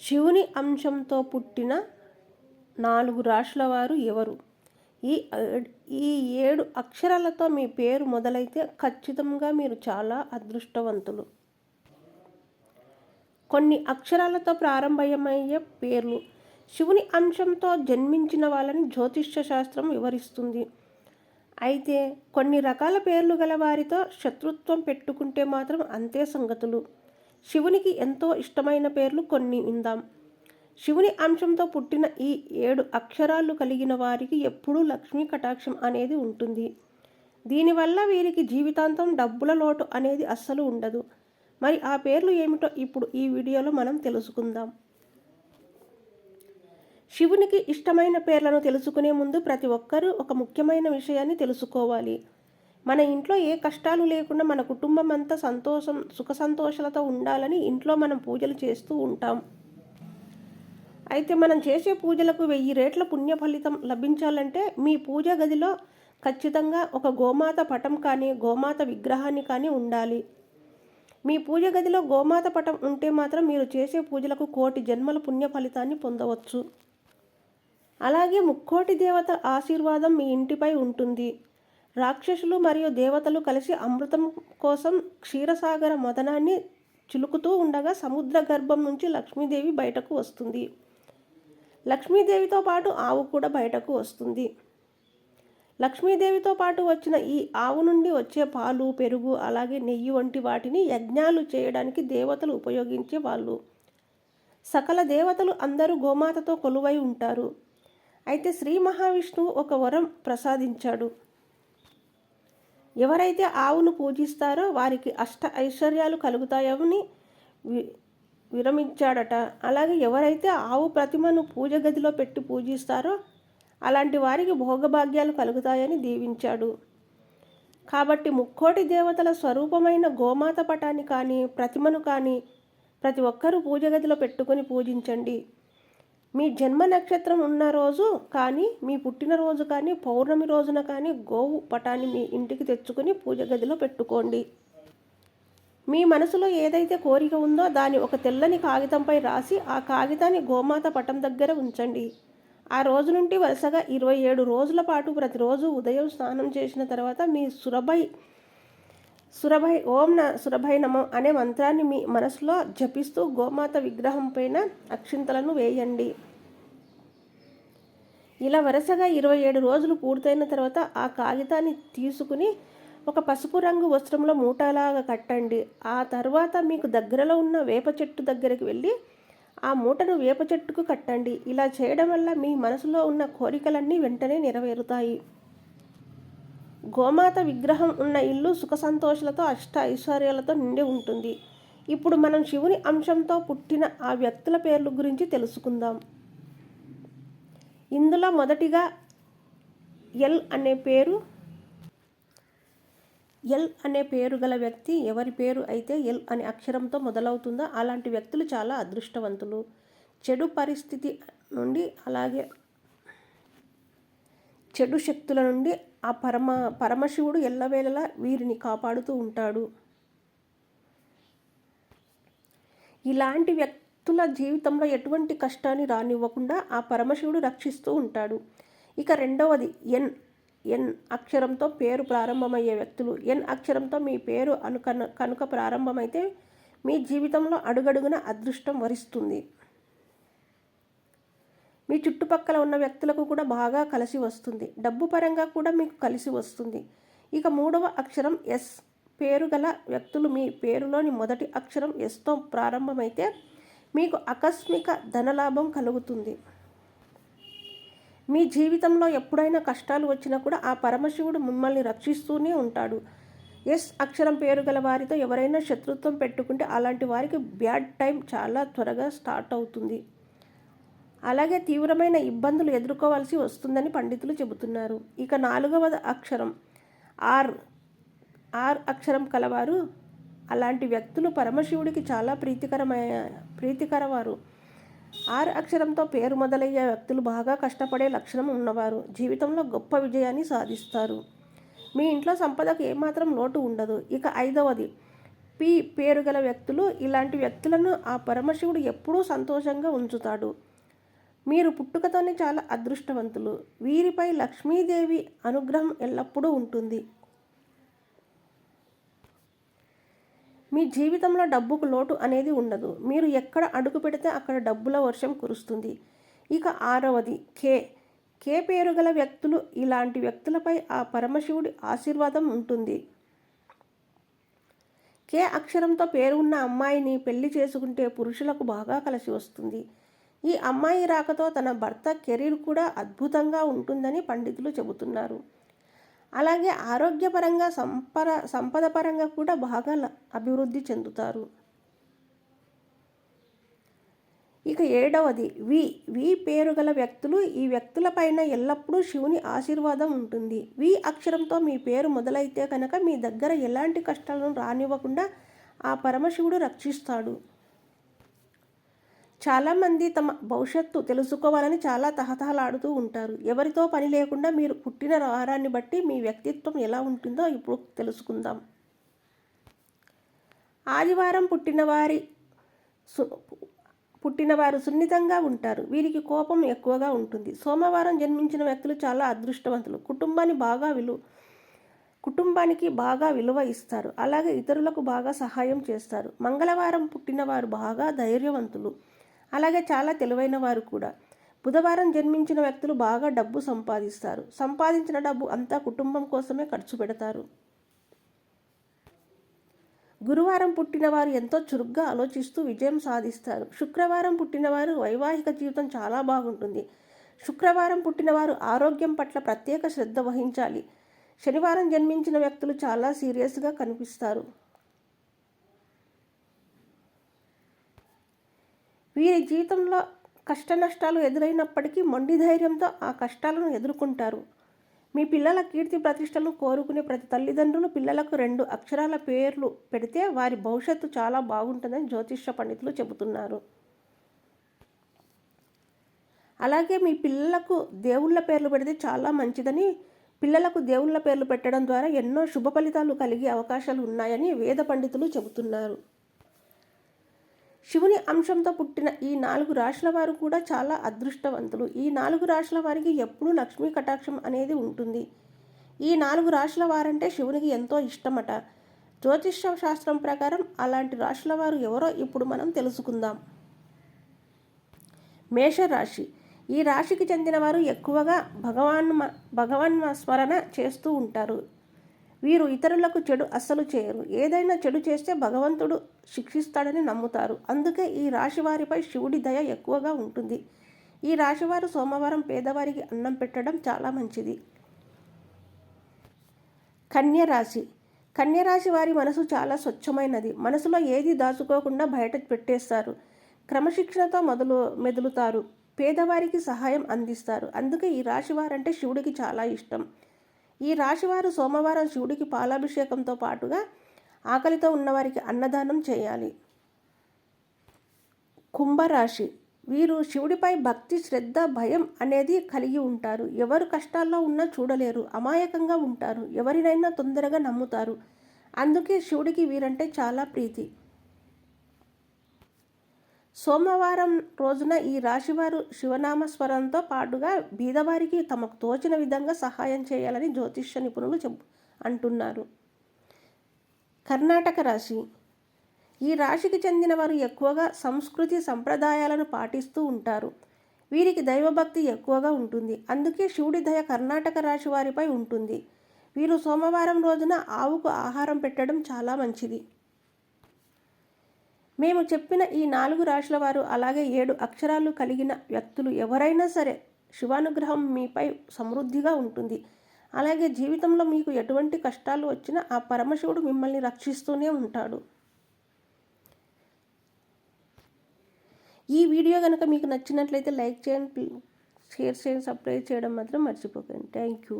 శివుని అంశంతో పుట్టిన నాలుగు రాశుల వారు ఎవరు? ఈ ఈ ఏడు అక్షరాలతో మీ పేరు మొదలైతే ఖచ్చితంగా మీరు చాలా అదృష్టవంతులు. కొన్ని అక్షరాలతో ప్రారంభమయ్యే పేర్లు. శివుని అంశంతో జన్మించిన వాళ్ళని జ్యోతిష్య శాస్త్రం వివరిస్తుంది. అయితే కొన్ని రకాల పేర్లు గల వారితో శత్రుత్వం పెట్టుకుంటే మాత్రం అంతే సంగతులు. శివునికి ఎంతో ఇష్టమైన పేర్లు కొన్ని విందాం. శివుని అంశంతో పుట్టిన ఈ ఏడు అక్షరాలు కలిగిన వారికి ఎప్పుడూ లక్ష్మీ కటాక్షం అనేది ఉంటుంది. దీనివల్ల వీరికి జీవితాంతం డబ్బుల లోటు అనేది అస్సలు ఉండదు. మరి ఆ పేర్లు ఏమిటో ఇప్పుడు ఈ వీడియోలో మనం తెలుసుకుందాం. శివునికి ఇష్టమైన పేర్లను తెలుసుకునే ముందు ప్రతి ఒక్కరూ ఒక ముఖ్యమైన విషయాన్ని తెలుసుకోవాలి. మన ఇంట్లో ఏ కష్టాలు లేకుండా మన కుటుంబం అంతా సంతోషం సుఖ సంతోషాలతో ఉండాలని ఇంట్లో మనం పూజలు చేస్తూ ఉంటాం. అయితే మనం చేసే పూజలకు వెయ్యి రేట్ల పుణ్య ఫలితం లభించాలంటే మీ పూజ గదిలో ఖచ్చితంగా ఒక గోమాత పటం కానీ గోమాత విగ్రహాన్ని కానీ ఉండాలి. మీ పూజ గదిలో గోమాత పటం ఉంటే మాత్రం మీరు చేసే పూజలకు కోటి జన్మల పుణ్య ఫలితాన్ని పొందవచ్చు. అలాగే ముక్కోటి దేవత ఆశీర్వాదం మీ ఇంటిపై ఉంటుంది. రాక్షసులు మరియు దేవతలు కలిసి అమృతం కోసం క్షీరసాగర మదనాన్ని చిలుకుతూ ఉండగా సముద్ర గర్భం నుంచి లక్ష్మీదేవి బయటకు వస్తుంది. లక్ష్మీదేవితో పాటు ఆవు కూడా బయటకు వస్తుంది. లక్ష్మీదేవితో పాటు వచ్చిన ఈ ఆవు నుండి వచ్చే పాలు పెరుగు అలాగే నెయ్యి వంటి వాటిని యజ్ఞాలు చేయడానికి దేవతలు ఉపయోగించే వాళ్ళు. సకల దేవతలు అందరూ గోమాతతో కొలువై ఉంటారు. అయితే శ్రీ మహావిష్ణువు ఒక వరం ప్రసాదించాడు. ఎవరైతే ఆవును పూజిస్తారో వారికి అష్ట ఐశ్వర్యాలు కలుగుతాయని వి విరమించాడట. అలాగే ఎవరైతే ఆవు ప్రతిమను పూజ గదిలో పెట్టి పూజిస్తారో అలాంటి వారికి భోగభాగ్యాలు కలుగుతాయని దీవించాడు. కాబట్టి ముక్కోటి దేవతల స్వరూపమైన గోమాత పటాన్ని కానీ ప్రతిమను కానీ ప్రతి ఒక్కరూ పూజ గదిలో పెట్టుకొని పూజించండి. మీ జన్మ నక్షత్రం ఉన్న రోజు కానీ మీ పుట్టినరోజు కానీ పౌర్ణమి రోజున కానీ గోవు పటాన్ని మీ ఇంటికి తెచ్చుకొని పూజ గదిలో పెట్టుకోండి. మీ మనసులో ఏదైతే కోరిక ఉందో దాన్ని ఒక తెల్లని కాగితంపై రాసి ఆ కాగితాన్ని గోమాత పటం దగ్గర ఉంచండి. ఆ రోజు నుండి వరుసగా ఇరవై ఏడు రోజుల పాటు ప్రతిరోజు ఉదయం స్నానం చేసిన తర్వాత మీ సురభై సురభై ఓం న సురభై నమం అనే మంత్రాన్ని మీ మనసులో జపిస్తూ గోమాత విగ్రహం పైన అక్షింతలను వేయండి. ఇలా వరుసగా ఇరవై ఏడు రోజులు పూర్తయిన తర్వాత ఆ కాగితాన్ని తీసుకుని ఒక పసుపు రంగు వస్త్రంలో మూటలాగా కట్టండి. ఆ తర్వాత మీకు దగ్గరలో ఉన్న వేప చెట్టు దగ్గరికి వెళ్ళి ఆ మూటను వేప చెట్టుకు కట్టండి. ఇలా చేయడం వల్ల మీ మనసులో ఉన్న కోరికలన్నీ వెంటనే నెరవేరుతాయి. గోమాత విగ్రహం ఉన్న ఇల్లు సుఖ సంతోషాలతో అష్ట ఐశ్వర్యాలతో నిండి ఉంటుంది. ఇప్పుడు మనం శివుని అంశంతో పుట్టిన ఆ వ్యక్తుల పేర్ల గురించి తెలుసుకుందాం. ఇందులో మొదటిగా ఎల్ అనే పేరు ఎల్ అనే పేరు గల వ్యక్తి ఎవరి పేరు అయితే ఎల్ అనే అక్షరంతో మొదలవుతుందో అలాంటి వ్యక్తులు చాలా అదృష్టవంతులు. చెడు పరిస్థితి నుండి అలాగే చెడు శక్తుల నుండి ఆ పరమ పరమశివుడు ఎల్లవేళలా వీరిని కాపాడుతూ ఉంటాడు. ఇలాంటి వ్యక్తుల జీవితంలో ఎటువంటి కష్టాన్ని రానివ్వకుండా ఆ పరమశివుడు రక్షిస్తూ ఉంటాడు. ఇక రెండవది ఎన్ ఎన్ అక్షరంతో పేరు ప్రారంభమయ్యే వ్యక్తులు. ఎన్ అక్షరంతో మీ పేరు అనుకన కనుక ప్రారంభమైతే మీ జీవితంలో అడుగడుగున అదృష్టం వరిస్తుంది. మీ చుట్టుపక్కల ఉన్న వ్యక్తులకు కూడా బాగా కలిసి వస్తుంది. డబ్బు పరంగా కూడా మీకు కలిసి వస్తుంది. ఇక మూడవ అక్షరం ఎస్ పేరు గల వ్యక్తులు మీ పేరులోని మొదటి అక్షరం ఎస్తో ప్రారంభమైతే మీకు ఆకస్మిక ధనలాభం కలుగుతుంది. మీ జీవితంలో ఎప్పుడైనా కష్టాలు వచ్చినా కూడా ఆ పరమశివుడు మిమ్మల్ని రక్షిస్తూనే ఉంటాడు. ఎస్ అక్షరం పేరు గల వారితో ఎవరైనా శత్రుత్వం పెట్టుకుంటే అలాంటి వారికి బ్యాడ్ టైం చాలా త్వరగా స్టార్ట్ అవుతుంది. అలాగే తీవ్రమైన ఇబ్బందులు ఎదుర్కోవాల్సి వస్తుందని పండితులు చెబుతున్నారు. ఇక నాలుగవ అక్షరం. ఆర్ ఆర్ అక్షరం కలవారు. అలాంటి వ్యక్తులు పరమశివుడికి చాలా ప్రీతికరమైన ప్రీతికరవారు. ఆర్ అక్షరంతో పేరు మొదలయ్యే వ్యక్తులు బాగా కష్టపడే లక్షణం ఉన్నవారు. జీవితంలో గొప్ప విజయాన్ని సాధిస్తారు. మీ ఇంట్లో సంపదకు ఏమాత్రం లోటు ఉండదు. ఇక ఐదవది. పి పేరు గల వ్యక్తులు. ఇలాంటి వ్యక్తులను ఆ పరమశివుడు ఎప్పుడూ సంతోషంగా ఉంచుతాడు. మీరు పుట్టుకతోనే చాలా అదృష్టవంతులు. వీరిపై లక్ష్మీదేవి అనుగ్రహం ఎల్లప్పుడూ ఉంటుంది. మీ జీవితంలో డబ్బుకు లోటు అనేది ఉండదు. మీరు ఎక్కడ అడుగు పెడితే అక్కడ డబ్బుల వర్షం కురుస్తుంది. ఇక ఆరవది కే. కే పేరు గల వ్యక్తులు ఇలాంటి వ్యక్తులపై ఆ పరమశివుడి ఆశీర్వాదం ఉంటుంది. కే అక్షరంతో పేరు ఉన్న అమ్మాయిని పెళ్ళి చేసుకుంటే పురుషులకు బాగా కలిసి వస్తుంది. ఈ అమ్మాయి రాకతో తన భర్త కెరీర్ కూడా అద్భుతంగా ఉంటుందని పండితులు చెబుతున్నారు. అలాగే ఆరోగ్యపరంగా సంపర సంపద పరంగా కూడా బాగా అభివృద్ధి చెందుతారు. ఇక ఏడవది వి వి పేరు గల వ్యక్తులు ఈ వ్యక్తుల పైన ఎల్లప్పుడూ శివుని ఆశీర్వాదం ఉంటుంది. వి అక్షరంతో మీ పేరు మొదలైతే కనుక మీ దగ్గర ఎలాంటి కష్టాలను రానివ్వకుండా ఆ పరమశివుడు రక్షిస్తాడు. చాలామంది తమ భవిష్యత్తు తెలుసుకోవాలని చాలా తహతహలాడుతూ ఉంటారు. ఎవరితో పని లేకుండా మీరు పుట్టిన వారాన్ని బట్టి మీ వ్యక్తిత్వం ఎలా ఉంటుందో ఇప్పుడు తెలుసుకుందాం. ఆదివారం పుట్టినవారి సు పుట్టినవారు సున్నితంగా ఉంటారు. వీరికి కోపం ఎక్కువగా ఉంటుంది. సోమవారం జన్మించిన వ్యక్తులు చాలా అదృష్టవంతులు. కుటుంబాన్ని బాగా విలువ కుటుంబానికి బాగా విలువ ఇస్తారు. అలాగే ఇతరులకు బాగా సహాయం చేస్తారు. మంగళవారం పుట్టినవారు బాగా ధైర్యవంతులు. అలాగే చాలా తెలివైన వారు కూడా. బుధవారం జన్మించిన వ్యక్తులు బాగా డబ్బు సంపాదిస్తారు. సంపాదించిన డబ్బు అంతా కుటుంబం కోసమే ఖర్చు పెడతారు. గురువారం పుట్టినవారు ఎంతో చురుగ్గా ఆలోచిస్తూ విజయం సాధిస్తారు. శుక్రవారం పుట్టినవారు వైవాహిక జీవితం చాలా బాగుంటుంది. శుక్రవారం పుట్టినవారు ఆరోగ్యం పట్ల ప్రత్యేక శ్రద్ధ వహించాలి. శనివారం జన్మించిన వ్యక్తులు చాలా సీరియస్గా కనిపిస్తారు. వీరి జీవితంలో కష్ట నష్టాలు ఎదురైనప్పటికీ మొండి ధైర్యంతో ఆ కష్టాలను ఎదుర్కొంటారు. మీ పిల్లల కీర్తి ప్రతిష్టలను కోరుకునే ప్రతి తల్లిదండ్రులు పిల్లలకు రెండు అక్షరాల పేర్లు పెడితే వారి భవిష్యత్తు చాలా బాగుంటుందని జ్యోతిష్య పండితులు చెబుతున్నారు. అలాగే మీ పిల్లలకు దేవుళ్ళ పేర్లు పెడితే చాలా మంచిదని పిల్లలకు దేవుళ్ళ పేర్లు పెట్టడం ద్వారా ఎన్నో శుభ ఫలితాలు కలిగే అవకాశాలు ఉన్నాయని వేద పండితులు చెబుతున్నారు. శివుని అంశంతో పుట్టిన ఈ నాలుగు రాశుల వారు కూడా చాలా అదృష్టవంతులు. ఈ నాలుగు రాశుల వారికి ఎప్పుడూ లక్ష్మీ కటాక్షం అనేది ఉంటుంది. ఈ నాలుగు రాశుల వారంటే శివునికి ఎంతో ఇష్టమట. జ్యోతిష్య శాస్త్రం ప్రకారం అలాంటి రాశుల వారు ఎవరో ఇప్పుడు మనం తెలుసుకుందాం. మేషరాశి. ఈ రాశికి చెందిన వారు ఎక్కువగా భగవాన్ భగవాన్ స్మరణ చేస్తూ ఉంటారు. వీరు ఇతరులకు చెడు అస్సలు చేయరు. ఏదైనా చెడు చేస్తే భగవంతుడు శిక్షిస్తాడని నమ్ముతారు. అందుకే ఈ రాశివారిపై శివుడి దయ ఎక్కువగా ఉంటుంది. ఈ రాశివారు సోమవారం పేదవారికి అన్నం పెట్టడం చాలా మంచిది. కన్యరాశి కన్యరాశి వారి మనసు చాలా స్వచ్ఛమైనది. మనసులో ఏది దాచుకోకుండా బయట పెట్టేస్తారు. క్రమశిక్షణతో మొదలు మెదులుతారు. పేదవారికి సహాయం అందిస్తారు. అందుకే ఈ రాశి వారంటే శివుడికి చాలా ఇష్టం. ఈ రాశివారు సోమవారం శివుడికి పాలాభిషేకంతో పాటుగా ఆకలితో ఉన్నవారికి అన్నదానం చేయాలి. కుంభరాశి వీరు శివుడిపై భక్తి శ్రద్ధ భయం అనేది కలిగి ఉంటారు. ఎవరు కష్టాల్లో ఉన్నా చూడలేరు అమాయకంగా ఉంటారు ఎవరినైనా తొందరగా నమ్ముతారు. అందుకే శివుడికి వీరంటే చాలా ప్రీతి. సోమవారం రోజున ఈ రాశివారు శివనామస్వరంతో పాటుగా బీదవారికి తమకు తోచిన విధంగా సహాయం చేయాలని జ్యోతిష్య నిపుణులు చెప్ అంటున్నారు. కర్ణాటక రాశి. ఈ రాశికి చెందిన వారు ఎక్కువగా సంస్కృతి సంప్రదాయాలను పాటిస్తూ ఉంటారు. వీరికి దైవభక్తి ఎక్కువగా ఉంటుంది. అందుకే శివుడి దయ కర్ణాటక రాశి వారిపై ఉంటుంది. వీరు సోమవారం రోజున ఆవుకు ఆహారం పెట్టడం చాలా మంచిది. మేము చెప్పిన ఈ నాలుగు రాశుల వారు అలాగే ఏడు అక్షరాలు కలిగిన వ్యక్తులు ఎవరైనా సరే శివానుగ్రహం మీపై సమృద్ధిగా ఉంటుంది. అలాగే జీవితంలో మీకు ఎటువంటి కష్టాలు వచ్చినా ఆ పరమశివుడు మిమ్మల్ని రక్షిస్తూనే ఉంటాడు. ఈ వీడియో కనుక మీకు నచ్చినట్లయితే లైక్ చేయండి షేర్ చేయండి సబ్స్క్రైబ్ చేయడం మాత్రం మర్చిపోకండి. Thank you.